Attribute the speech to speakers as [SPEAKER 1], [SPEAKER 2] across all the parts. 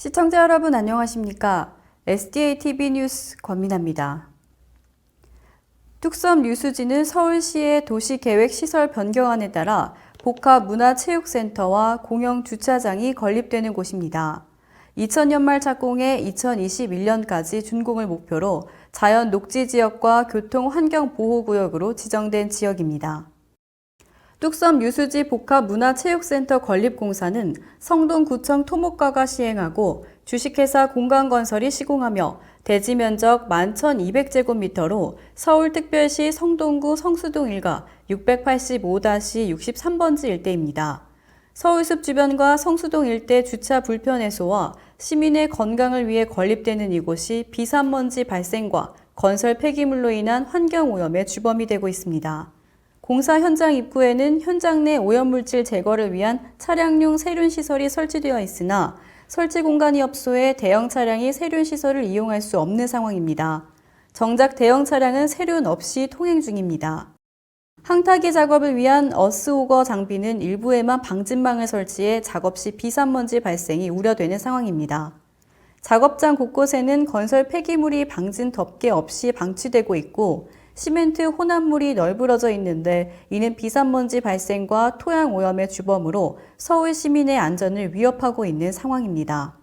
[SPEAKER 1] 시청자 여러분 안녕하십니까? SDA TV 뉴스 권민아입니다. 뚝섬 유수지는 서울시의 도시계획시설 변경안에 따라 복합문화체육센터와 공영주차장이 건립되는 곳입니다. 2000년 말 착공해 2021년까지 준공을 목표로 자연 녹지 지역과 교통 환경 보호 구역으로 지정된 지역입니다. 뚝섬 유수지 복합문화체육센터 건립공사는 성동구청 토목과가 시행하고 주식회사 공간건설이 시공하며 대지 면적 11,200제곱미터로 서울특별시 성동구 성수동 일가 685-63번지 일대입니다. 서울숲 주변과 성수동 일대 주차 불편 해소와 시민의 건강을 위해 건립되는 이곳이 비산먼지 발생과 건설 폐기물로 인한 환경 오염의 주범이 되고 있습니다. 공사 현장 입구에는 현장 내 오염물질 제거를 위한 차량용 세륜 시설이 설치되어 있으나 설치 공간이 없소에 대형 차량이 세륜 시설을 이용할 수 없는 상황입니다. 정작 대형 차량은 세륜 없이 통행 중입니다. 항타기 작업을 위한 어스오거 장비는 일부에만 방진망을 설치해 작업 시 비산먼지 발생이 우려되는 상황입니다. 작업장 곳곳에는 건설 폐기물이 방진 덮개 없이 방치되고 있고 시멘트 혼합물이 널브러져 있는데 이는 비산먼지 발생과 토양 오염의 주범으로 서울 시민의 안전을 위협하고 있는 상황입니다.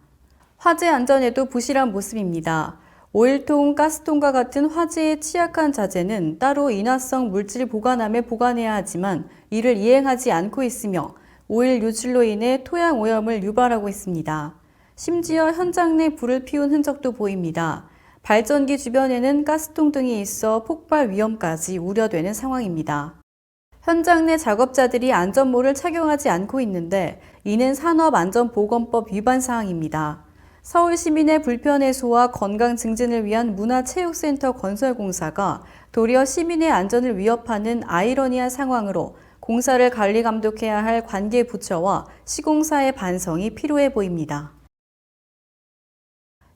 [SPEAKER 1] 화재 안전에도 부실한 모습입니다. 오일통, 가스통과 같은 화재에 취약한 자재는 따로 인화성 물질 보관함에 보관해야 하지만 이를 이행하지 않고 있으며 오일 유출로 인해 토양 오염을 유발하고 있습니다. 심지어 현장 내 불을 피운 흔적도 보입니다. 발전기 주변에는 가스통 등이 있어 폭발 위험까지 우려되는 상황입니다. 현장 내 작업자들이 안전모를 착용하지 않고 있는데 이는 산업안전보건법 위반 사항입니다. 서울 시민의 불편 해소와 건강 증진을 위한 문화체육센터 건설 공사가 도리어 시민의 안전을 위협하는 아이러니한 상황으로 공사를 관리 감독해야 할 관계 부처와 시공사의 반성이 필요해 보입니다.